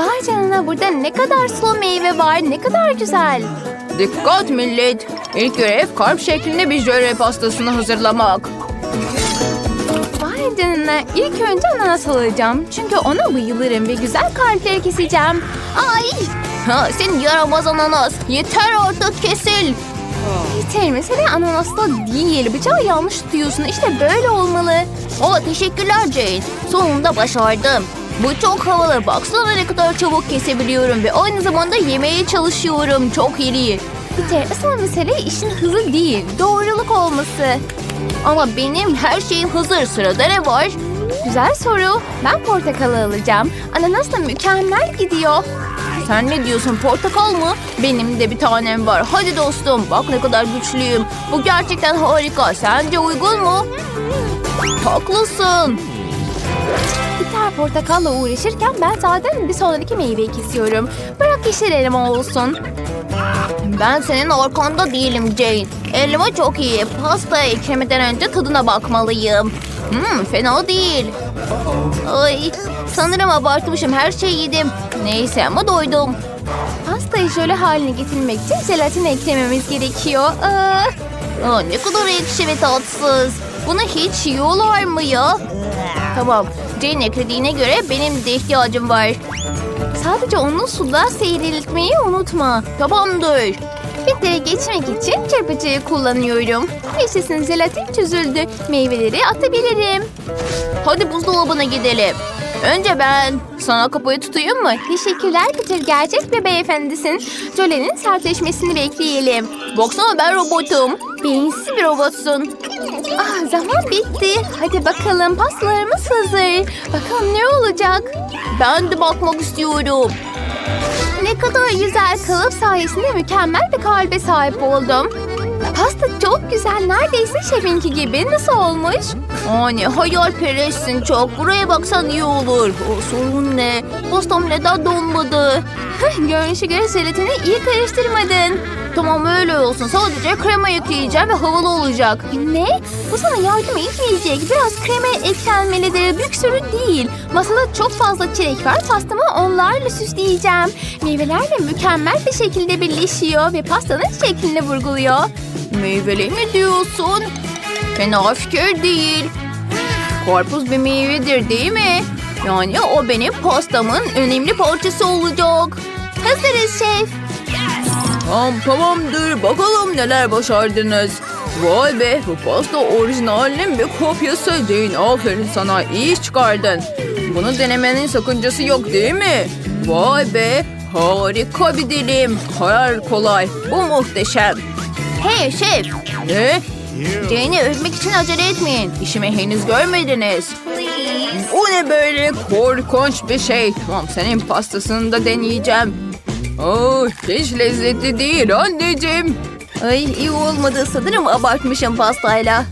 Vay canına burada ne kadar sulu meyve var. Ne kadar güzel. Dikkat millet. İlk görev kalp şeklinde bir jöle pastasını hazırlamak. Vay canına. İlk önce ananas alacağım. Çünkü ona bayılırım ve güzel kalpleri keseceğim. Ay! Ha, sen yaramaz ananas. Yeter artık kesil. Yeter mesele ananasla değil. Bıçağı yanlış tutuyorsun. İşte böyle olmalı. O teşekkürler Jane. Sonunda başardım. Bu çok havalı. Baksana ne kadar çabuk kesebiliyorum ve aynı zamanda yemeye çalışıyorum. Çok iyi. Peter asıl mesele işin hızı değil. Doğruluk olması. Ama benim her şeyim hazır. Sırada ne var? Güzel soru. Ben portakalı alacağım. Ananas da mükemmel gidiyor. Sen ne diyorsun portakal mı? Benim de bir tanem var. Hadi dostum bak ne kadar güçlüyüm. Bu gerçekten harika. Sence uygun mu? Haklısın. Peter portakalla uğraşırken ben zaten bir sonraki meyveyi kesiyorum. Bırak yeşil elma olsun. Ben senin arkanda değilim Jane. Elma çok iyi. Pasta eklemeden önce tadına bakmalıyım. Hmm, fena değil. Ay, sanırım abartmışım. Her şeyi yedim. Neyse ama doydum. Pastayı jöle haline getirmek için jelatin eklememiz gerekiyor. Aa, Aa, ne kadar ekşi ve tatsız. Bunu hiç yiyorlar mı ya? Tamam. Jane eklediğine göre benim de ihtiyacım var. sadece onu suda seyriltmeyi unutma. Tamamdır. Filtreye geçmek için çırpıcıyı kullanıyorum. Yaşasın jelatin çözüldü. Meyveleri atabilirim. Hadi buzdolabına gidelim. Önce ben. Sana kapıyı tutayım mı? Teşekkürler Peter. Gerçek bir beyefendisin. Jölenin sertleşmesini bekleyelim. Baksana ben robotum. Beyinsiz bir robotsun. Ah zaman bitti. Hadi bakalım pastalarımız hazır. Bakalım ne olacak? Ben de bakmak istiyorum. Ne kadar güzel kalıp sayesinde mükemmel bir kalbe sahip oldum. Pasta çok güzel. Neredeyse şefinki gibi. Nasıl olmuş? Anne hayalperestsin çok. Buraya baksan iyi olur. O sorun ne? Pastam neden donmadı? Görünüşe göre jelatini iyi karıştırmadın. Tamam öyle olsun. Sadece krema ekleyeceğim ve havalı olacak. Ne? Bu sana yardım etmeyecek. Biraz krema eklenmelidir. Büyük sorun değil. Masada çok fazla çilek var. Pastamı onlarla süsleyeceğim. Meyveler de mükemmel bir şekilde birleşiyor ve pastanın şeklini vurguluyor. Meyveli mi diyorsun? Fena fikir değil. Karpuz bir meyvedir değil mi? Yani o benim pastamın önemli parçası olacak. Hazırız şef. Tamam tamamdır. Bakalım neler başardınız. Vay be bu pasta orijinalinin bir kopyası Jane. Aferin sana iyi iş çıkardın. Bunu denemenin sakıncası yok değil mi? Vay be harika bir dilim. Karar kolay. Bu muhteşem. Hey şef. Ne? Jane'i övmek için acele etmeyin. İşimi henüz görmediniz. O ne böyle korkunç bir şey. Tamam senin pastasını da deneyeceğim. Oh, hiç lezzetli değil anneciğim. Ay iyi olmadı sanırım abartmışım pastayla.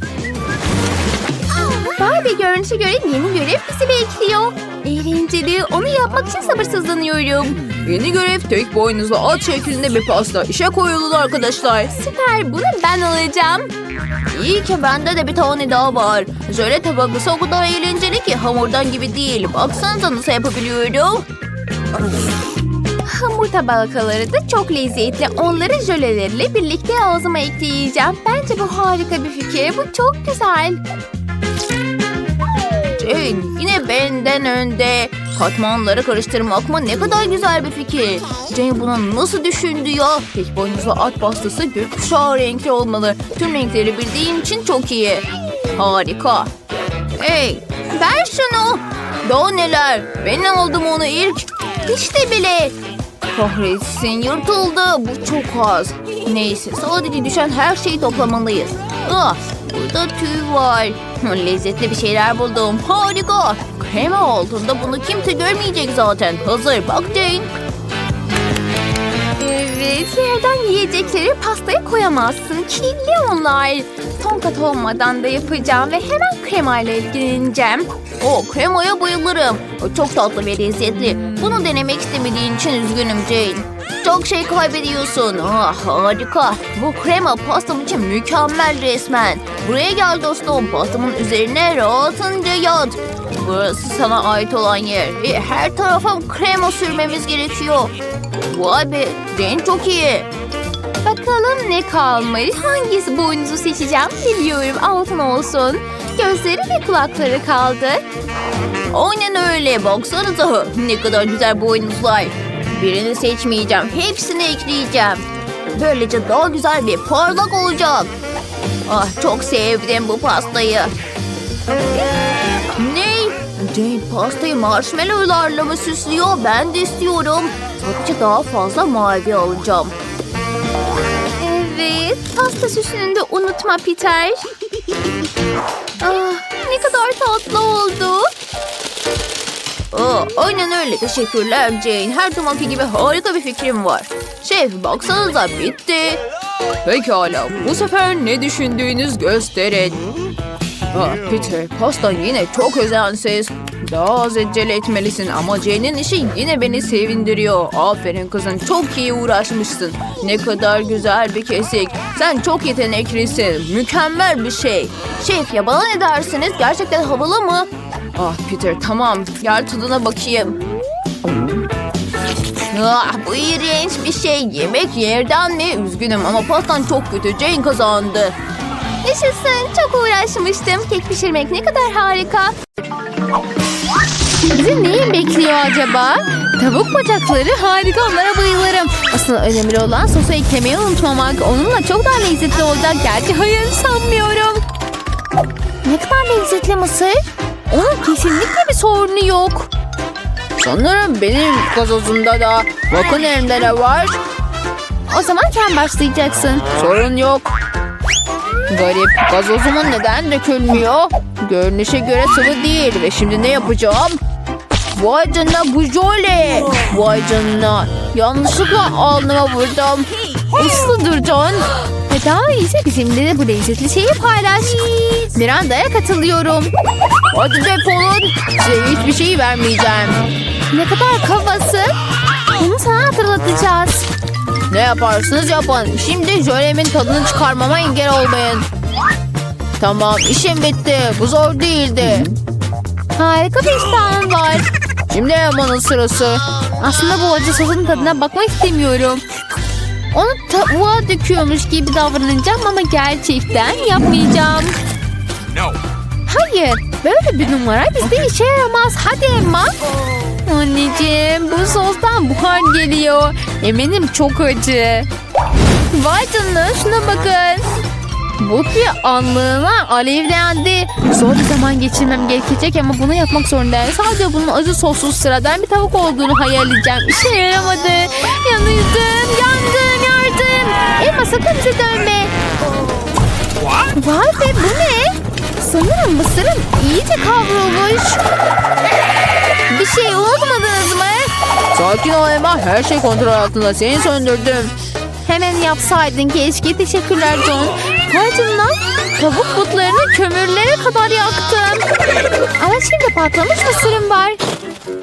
Barbie görünüşe göre yeni görev bizi bekliyor. Eğlenceli. Onu yapmak için sabırsızlanıyorum. Yeni görev tek boynuzlu at şeklinde bir pasta. İşe koyulun arkadaşlar. Süper. Bunu ben alacağım. İyi ki bende de bir tane daha var. Jöle tabakası o kadar eğlenceli ki hamurdan gibi değil. Baksanıza nasıl yapabiliyorum. Hamur tabakaları da çok lezzetli. Onları jölelerle birlikte ağzıma ekleyeceğim. Bence bu harika bir fikir. Bu çok güzel. Jane yine benden önde. Katmanları karıştırmak mı ne kadar güzel bir fikir. Jane bunu nasıl düşündü ya? Tek boynuzlu at pastası gökkuşağı renkli olmalı. Tüm renkleri bildiğim için çok iyi. Harika. Hey ver şunu. Daha neler? Ben aldım onu ilk. İşte bile. Kahretsin yırtıldı. Bu çok az. Neyse sadece düşen her şeyi toplamalıyız. Ah, burada tüy var. Lezzetli bir şeyler buldum. Harika. Krema altında bunu kimse görmeyecek zaten. Hazır bak Jane. Evet, yerden yiyecekleri pastaya koyamazsın. Kirli onlar. Son kat olmadan da yapacağım ve hemen kremayla ilgileneceğim. O kremaya bayılırım. O çok tatlı ve lezzetli. Bunu denemek istemediğin için üzgünüm Jane. Çok şey kaybediyorsun. Ah harika. Bu krema pastam için mükemmel resmen. Buraya gel dostum. Pastamın üzerine rahatınca yat. Burası sana ait olan yer. Ve her tarafa krema sürmemiz gerekiyor. Vay be, renk çok iyi. Bakalım ne kalmış? Hangisi boynuzu seçeceğim biliyorum. Altın olsun. Gözleri ve kulakları kaldı. Aynen öyle. Baksanıza. Ne kadar güzel boynuzlar. Birini seçmeyeceğim. Hepsini ekleyeceğim. Böylece daha güzel bir parlak olacak. Ah çok sevdim bu pastayı. Ne? Jane pastayı marshmallowlarla mı süslüyor? Ben de istiyorum. Sadece daha fazla mavi alacağım. Pasta süsünü de unutma Peter. Ah, ne kadar tatlı oldu. Aa, aynen öyle. Teşekkürler Jane. Her zamanki gibi harika bir fikrim var. Şef baksanıza bitti. Pekala. Bu sefer ne düşündüğünüz gösterin. Ah Peter, pastan yine çok özensiz. Daha az acele etmelisin ama Jane'in işi yine beni sevindiriyor. Aferin kızım, çok iyi uğraşmışsın. Ne kadar güzel bir kesik. Sen çok yeteneklisin. Mükemmel bir şey. Şef ya bana ne dersiniz? Gerçekten havalı mı? Ah Peter, tamam. Gel tadına bakayım. Ah, bu iğrenç bir şey. Yemek yerden mi? Üzgünüm ama pastan çok kötü. Jane kazandı. Yaşasın. Çok uğraşmıştım. Kek pişirmek ne kadar harika. Bizi neyin bekliyor acaba? Tavuk bacakları harika onlara bayılırım. Asıl önemli olan sosu eklemeyi unutmamak. Onunla çok daha lezzetli olacak. Gerçi hayır sanmıyorum. Ne kadar lezzetli mısır? Onun kesinlikle bir sorunu yok. Sanırım benim gazozumda da. Bakın elimde ne var. O zaman sen başlayacaksın. Sorun yok. Garip. Gazozumun neden dökülmüyor? Görünüşe göre sıvı değil ve şimdi ne yapacağım? Vay canına bu jöle. Vay canına. Yanlışlıkla alnıma vurdum. Uslu dur John. Ve daha iyisi bizimle de bu lezzetli şeyi paylaş. Miranda'ya katılıyorum. Hadi defolun. Size hiçbir şey vermeyeceğim. Ne kadar kafası. Bunu sana hatırlatacağız. Ne yaparsınız yapın. Şimdi jölemin tadını çıkarmama engel olmayın. Tamam işim bitti. Bu zor değildi. Harika bir iştahın var. Şimdi Yaman'ın sırası. Aslında bu acı sosun tadına bakmak istemiyorum. Onu tavuğa döküyormuş gibi davranacağım ama gerçekten yapmayacağım. No. Hayır, böyle bir numara bizde işe yaramaz. Hadi Emma. Anneciğim, bu sostan buhar geliyor. Eminim çok acı. Vay canına, şuna bakın. Bu bir anlığına alevlendi. Zor bir zaman geçirmem gerekecek ama bunu yapmak zorundayım. Sadece bunun acı sossuz sıradan bir tavuk olduğunu hayal edeceğim. İşe yaramadı. Yanıldım, yandım, yardım. Emma sakın bize dönme. Vay be bu ne? Sanırım mısırım iyice kavrulmuş. Bir şey unutmadınız mı? Sakin ol Emma. Her şey kontrol altında. Seni söndürdüm. Hemen yapsaydın keşke. Teşekkürler John. Canına. Tavuk butlarını kömürlere kadar yaktım. Ama şimdi patlamış mısırım var.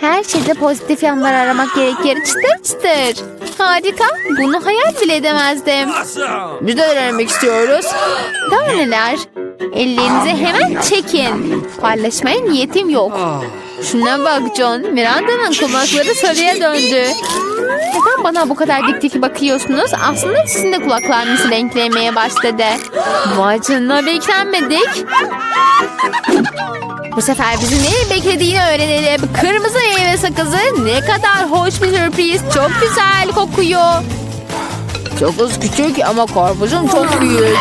Her şeyde pozitif yanlar aramak gerekir. Çıtır çıtır. Harika. Bunu hayal bile edemezdim. De denemek istiyoruz. Daha neler? Ellerinizi hemen çekin. Paylaşmaya niyetim yok. Şuna bak John. Miranda'nın kulakları sarıya döndü. Neden bana bu kadar dik dik bakıyorsunuz? Aslında sizin de kulaklarınız renklemeye başladı. Vay canına beklenmedik. Bu sefer bizi neyi beklediğini öğrenelim. Kırmızı meyve sakızı ne kadar hoş bir sürpriz. Çok güzel kokuyor. Çok küçük ama karpuzum çok büyük.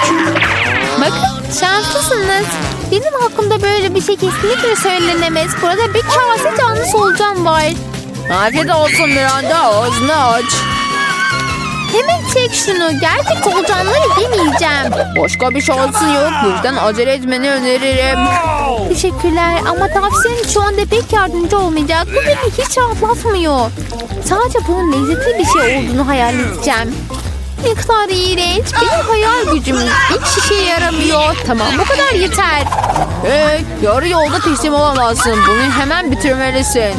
Bakın şanslısınız. Benim hakkımda böyle bir şey kesinlikle söylenemez. Burada bir kase canlı solucan var. Afiyet olsun Miranda. Ağzını aç. Hemen çek şunu. Gerçek solucanları yemeyeceğim. Başka bir şansın yok. Bu yüzden acele etmeni öneririm. Teşekkürler ama tavsiyen şu anda pek yardımcı olmayacak. Bu beni hiç rahatlatmıyor. Sadece bunun lezzetli bir şey olduğunu hayal edeceğim. Ne kadar iğrenç. Benim hayal gücüm hiç işe yaramıyor. Tamam bu kadar yeter. Hey, yarı yolda teslim olamazsın. Bunu hemen bitirmelisin.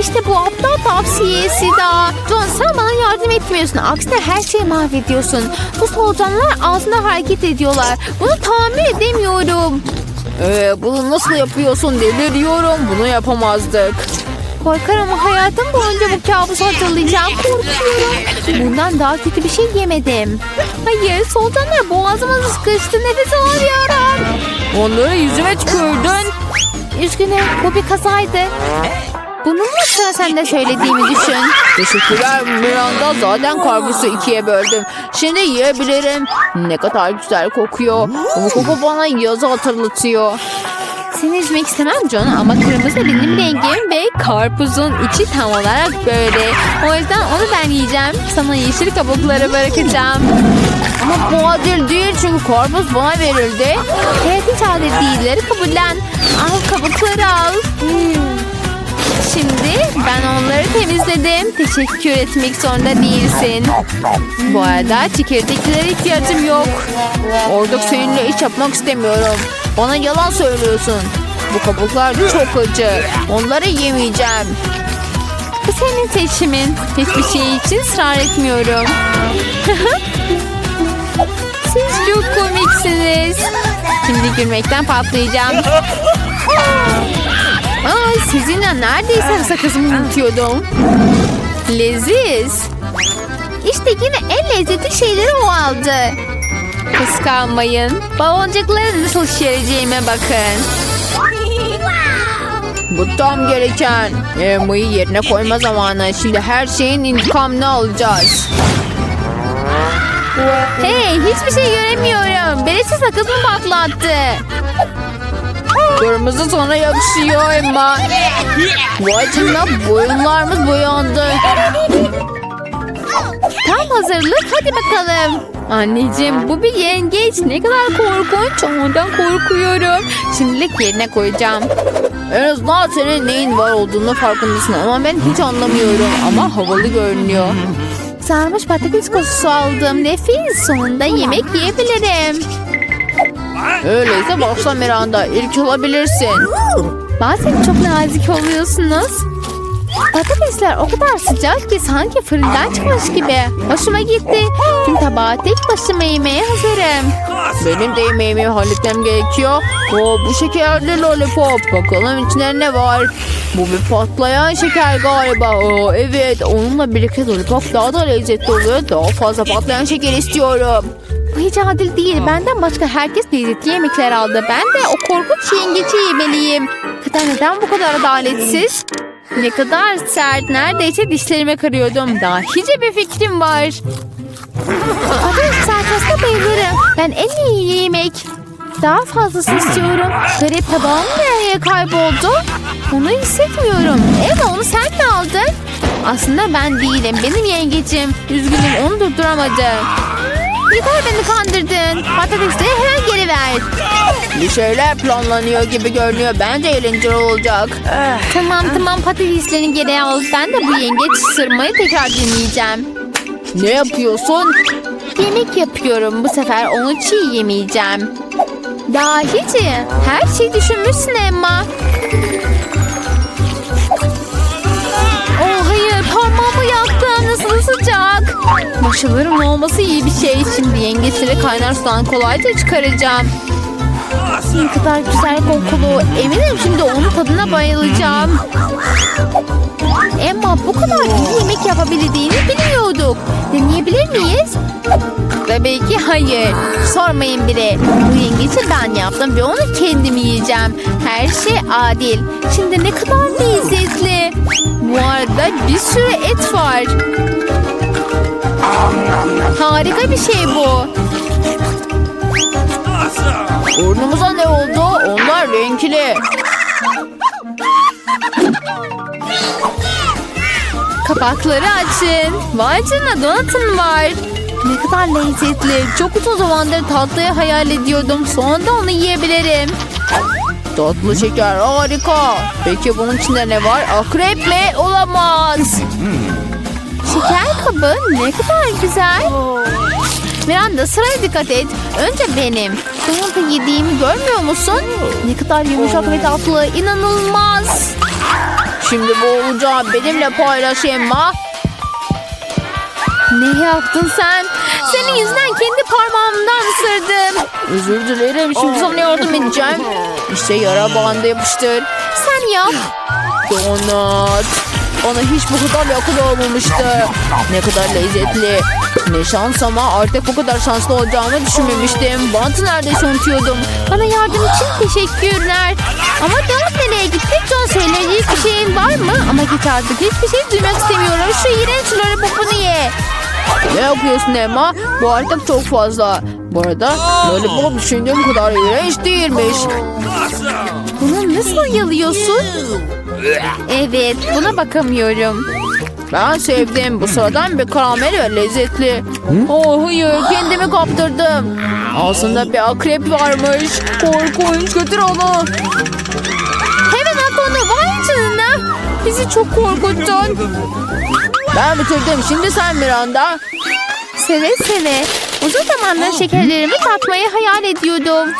İşte bu aptal tavsiyesi daha. John sen bana yardım etmiyorsun. Aksine her şeyi mahvediyorsun. Bu solucanlar ağzında hareket ediyorlar. Bunu tahammül edemiyorum. Ee, bunu nasıl yapıyorsun deliriyorum. Bunu yapamazdık. Korkarım hayatım boyunca bu kabusu hatırlayacağım. Korkuyorum. Bundan daha kötü bir şey yemedim. Hayır solucanlar boğazıma sıkıştı. Nefes alamıyorum. Onları yüzüme tükürdün. Üzgünüm bu bir kazaydı. Bunu mu sıra sen de söylediğimi düşün. Teşekkürler Miranda. Zaten karpuzu ikiye böldüm. Şimdi yiyebilirim. Ne kadar güzel kokuyor. Bu koku bana yazı hatırlatıyor. Seni üzmek istemem John ama kırmızı benim rengim ve karpuzun içi tam olarak böyle. O yüzden onu ben yiyeceğim. Sana yeşil kabukları bırakacağım. Ama bu adil değil çünkü karpuz bana verildi. Evet hiç değilleri kabullen. Al kabukları al. Şimdi ben onları temizledim. Teşekkür etmek zorunda değilsin. Bu arada çekirdeklere ihtiyacım yok. Artık seninle iş yapmak istemiyorum. Bana yalan söylüyorsun. Bu kabuklar çok acı. Onları yemeyeceğim. Bu senin seçimin. Hiçbir şey için ısrar etmiyorum. Siz çok komiksiniz. Şimdi gülmekten patlayacağım. Ay sizinle neredeyse sakızımı unutuyordum. Leziz. İşte yine en lezzetli şeyleri o aldı. Kıskanmayın. Baloncukları nasıl şişireceğime bakın. Bu tam gereken. Emma'yı yerine koyma zamanı. Şimdi her şeyin intikamını alacağız. Hey hiçbir şey göremiyorum. Birisi sakızımı patlattı. Kırmızı sana yakışıyor Emma. Vay canına boyunlarımız boyandı. Tam hazırlık hadi bakalım. Anneciğim bu bir yengeç. Ne kadar korkunç. Ondan korkuyorum. Şimdilik yerine koyacağım. En azından senin neyin var olduğunu farkındasın ama ben hiç anlamıyorum. Ama havalı görünüyor. Sarmış patates kokusu aldım. Nefis. Sonunda yemek yiyebilirim. Öyleyse başla Miranda. İlk olabilirsin. Bazen çok nazik oluyorsunuz. Patatesler o kadar sıcak ki sanki fırından çıkmış gibi. Hoşuma gitti. Tüm tabağı tek başıma yemeye hazırım. Benim de yemeğimi halletmem gerekiyor. Oo, bu şekerli lollipop. Bakalım içinde ne var? Bu bir patlayan şeker galiba. Oo, evet onunla birlikte lollipop daha da lezzetli oluyor. Daha fazla patlayan şeker istiyorum. Bu hiç adil değil. Benden başka herkes lezzetli yemekler aldı. Ben de o korkunç yengeci yemeliyim. Kıta neden bu kadar adaletsiz? Ne kadar sert. Neredeyse dişlerime kırıyordum. Dahice bir fikrim var. Patates salçasına bayılırım. Ben en iyi yemek. Daha fazlası istiyorum. Garip tabağım nereye kayboldu? Onu hissetmiyorum. Evet onu sen mi aldın? Aslında ben değilim. Benim yengecim. Üzgünüm onu durduramadım. Yeter beni kandırdın. Patatesleri hemen geri ver. Bir şeyler planlanıyor gibi görünüyor. Bence eğlenceli olacak. Tamam tamam patateslerini geri al. Ben de bu yengeç ısırmayı tekrar deneyeceğim. Ne yapıyorsun? Yemek yapıyorum. Bu sefer onu çiğ yemeyeceğim. Dahici. Her şeyi düşünmüşsün Emma. Başarılarım olması iyi bir şey. Şimdi yengeçleri kaynar sudan kolayca çıkaracağım. Ne kadar güzel kokulu. Eminim şimdi onun tadına bayılacağım. Emma bu kadar iyi yemek yapabildiğini bilmiyorduk. Deneyebilir miyiz? Tabii ki hayır. Sormayın bile. Bu yengeci ben yaptım ve onu kendim yiyeceğim. Her şey adil. Şimdi ne kadar lezzetli. Bu arada bir sürü et var. Harika bir şey bu. Burnumuza ne oldu? Onlar renkli. Kapakları açın. Vay canına donatın var. Ne kadar lezzetli. Çok uzun zamandır tatlıyı hayal ediyordum. Sonunda onu yiyebilirim. Tatlı şeker harika. Peki bunun içinde ne var? Akrep mi? Olamaz. Şeker kabı ne kadar güzel. Miranda sıraya dikkat et. Önce benim. Sonunda yediğimi görmüyor musun? Ne kadar yumuşak ve tatlı. İnanılmaz. Şimdi bu olacağı benimle paylaş Emma. Ne yaptın sen? Senin yüzünden kendi parmağımdan ısırdım. Özür dilerim. Şimdi sana yardım edeceğim. İşte yara bandı yapıştır. Sen yap. Donat. Bana hiç bu kadar yakın olmamıştı. Ne kadar lezzetli. Ne şans ama artık bu kadar şanslı olacağımı düşünmemiştim. Bantı neredeyse unutuyordum. Bana yardım için teşekkürler. Ama Donut nereye gitti? John söyleyecek bir şeyin var mı? Ama git artık hiçbir şey duymak istemiyorum. Şu iğrenç lollipopunu ye. Ne yapıyorsun Emma? Bu artık çok fazla. Bu arada lollipop düşündüğüm kadar iğrenç değilmiş. Bunu nasıl yalıyorsun? Evet, buna bakamıyorum. Ben sevdim. Bu sıradan bir karamel ve lezzetli. Oh hayır kendimi kaptırdım. Aslında bir akrep varmış. Korkunç götür onu. Hemen at onu, vay canına. Bizi çok korkuttun. Ben bitirdim. Şimdi sen Miranda. Seve seve. Uzun zamandır şekerlerimi tatmayı hayal ediyordum.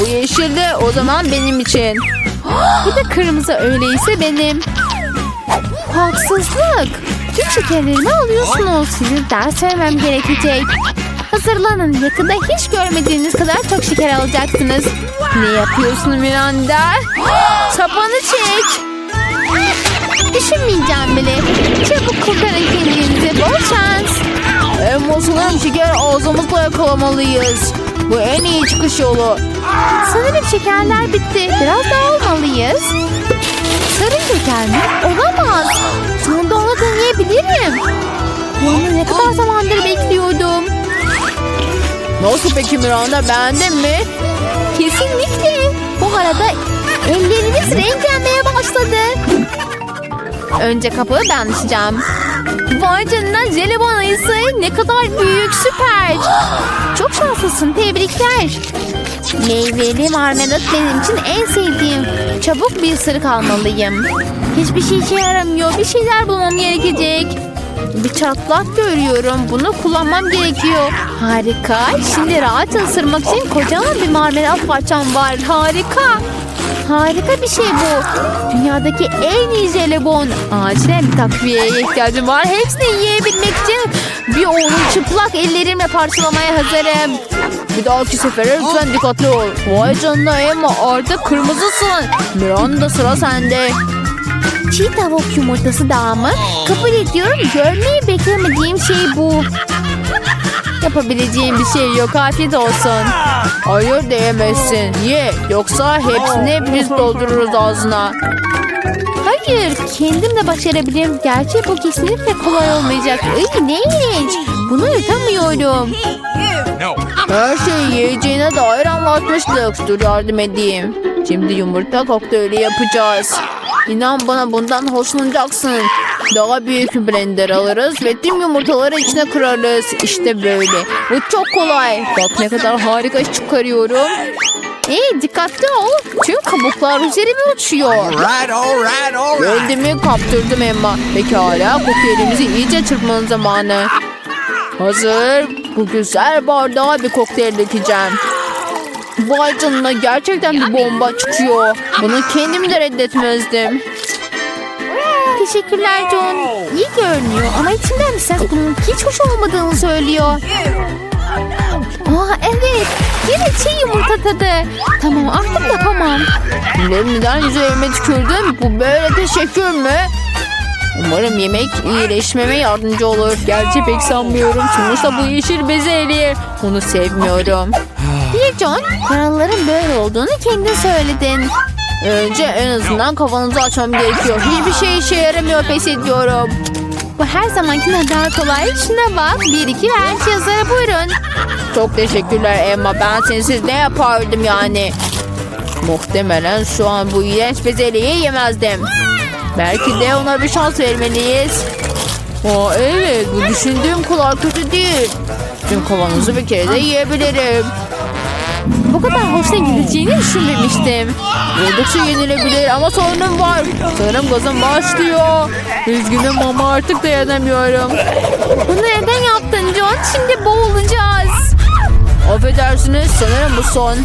Bu yeşil de o zaman benim için. Bu da kırmızı öyleyse benim. Haksızlık. Tüm şekerlerimi alıyorsunuz. Sizi ders vermem gerekecek. Hazırlanın. Yakında hiç görmediğiniz kadar çok şeker alacaksınız. Ne yapıyorsun Miranda? Tabanı çek. Düşünmeyeceğim bile. Çabuk kurtarın kendinizi. Bol şans. Sanırım şeker ağzımızla yakalamalıyız. Bu en iyi çıkış yolu. Sanırım şekerler bitti. Biraz daha almalıyız. Sarı şeker mi? Olamaz. Sonunda onu deneyebilirim. Bunu ne kadar zamandır bekliyordum. Nasıl peki Miranda beğendin mi? Kesinlikle. Bu arada ellerimiz renklenmeye başladı. Önce kapığı ben açacağım. Vay canına jelibon ayısı ne kadar büyük süper. Çok şanslısın tebrikler. Meyveli marmelat benim için en sevdiğim. Çabuk bir ısırık almalıyım. Hiçbir şey işe yaramıyor. Bir şeyler bulmam gerekecek. Bir çatlak görüyorum. Bunu kullanmam gerekiyor. Harika. Şimdi rahat ısırmak için kocaman bir marmelat parçam var. Harika. Harika bir şey bu. Dünyadaki en iyi jelibon. Acilen bir takviyeye ihtiyacım var. Hepsini yiyebilmek için bir onu çıplak ellerimle parçalamaya hazırım. Bir dahaki sefere lütfen dikkatli ol. Vay canına Emma artık kırmızısın. Miranda sıra sende. Çiğ tavuk yumurtası daha mı? Kabul ediyorum. Görmeyi beklemediğim şey bu. Yapabileceğim bir şey yok. Afiyet olsun. Hayır diyemezsin. Ye yoksa hepsini biz doldururuz ağzına. Hayır, kendim de başarabilirim. Gerçi bu kesinlikle kolay olmayacak. Ay ne. Bunu yutamıyorum. Her şeyi yiyeceğine dair anlatmıştık. Dur yardım edeyim. Şimdi yumurta kokteyli yapacağız. İnan bana bundan hoşlanacaksın. Daha büyük bir blender alırız ve tüm yumurtaları içine kırarız. İşte böyle. Bu çok kolay. Bak ne kadar harika iş çıkarıyorum. İyi dikkatli ol. Tüm kabuklar üzerime uçuyor. Alright, alright, alright. Kendimi kaptırdım Emma. Pekala kokteylimizi iyice çırpmanın zamanı. Hazır. Bu güzel bardağa bir kokteyl dökeceğim. Vay canına gerçekten bir bomba çıkıyor. Bunu kendim de reddetmezdim. Teşekkürler John. İyi görünüyor ama içinden bir ses bunun hiç hoş olmadığını söylüyor. Aa evet. Yine çiğ yumurta tadı. Tamam artık yapamam. Bunları neden üzerime tükürdün? Bu böyle teşekkür mü? Umarım yemek iyileşmeme yardımcı olur. Gerçi pek sanmıyorum. Sonuçta bu yeşil bezelye. Onu sevmiyorum. John, yaraların böyle olduğunu kendin söyledin. Önce en azından kafanızı açmam gerekiyor. Hiçbir şey işe yaramıyor pes ediyorum. Bu her zamankinden daha kolay. Şuna bak. Bir iki ver yazara buyurun. Çok teşekkürler Emma. Ben sensiz ne yapardım yani? Muhtemelen şu an bu iğrenç bezelyeyi yemezdim. Belki de ona bir şans vermeliyiz. Aa, evet bu düşündüğüm kadar kötü değil. Tüm kavanozu bir kere de yiyebilirim. Bu kadar hoşuna gideceğini düşünmemiştim. Oldukça yenilebilir ama sorunum var. Sanırım gazım başlıyor. Üzgünüm ama artık dayanamıyorum. Bunu neden yaptın John? Şimdi boğulacağız. Affedersiniz sanırım bu son.